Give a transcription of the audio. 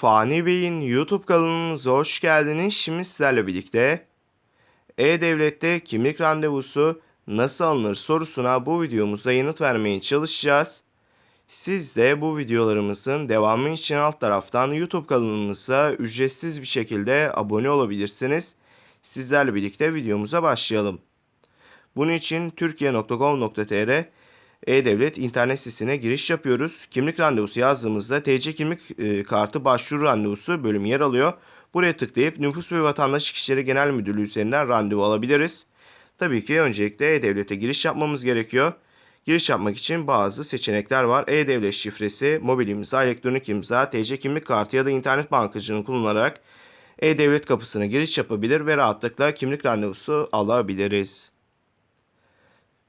Fani Bey'in YouTube kanalımıza hoş geldiniz. Şimdi sizlerle birlikte E-Devlet'te kimlik randevusu nasıl alınır sorusuna bu videomuzda yanıt vermeye çalışacağız. Siz de bu videolarımızın devamı için alt taraftan YouTube kanalımıza ücretsiz bir şekilde abone olabilirsiniz. Sizlerle birlikte videomuza başlayalım. Bunun için türkiye.gov.tr e-Devlet internet sitesine giriş yapıyoruz. Kimlik randevusu yazdığımızda TC kimlik e, kartı başvuru randevusu bölümü yer alıyor. Buraya tıklayıp Nüfus ve Vatandaşlık İşleri Genel Müdürlüğü üzerinden randevu alabiliriz. Tabii ki öncelikle E-Devlet'e giriş yapmamız gerekiyor. Giriş yapmak için bazı seçenekler var. E-Devlet şifresi, mobil imza, elektronik imza, TC kimlik kartı ya da internet bankacılığını kullanarak E-Devlet kapısına giriş yapabilir ve rahatlıkla kimlik randevusu alabiliriz.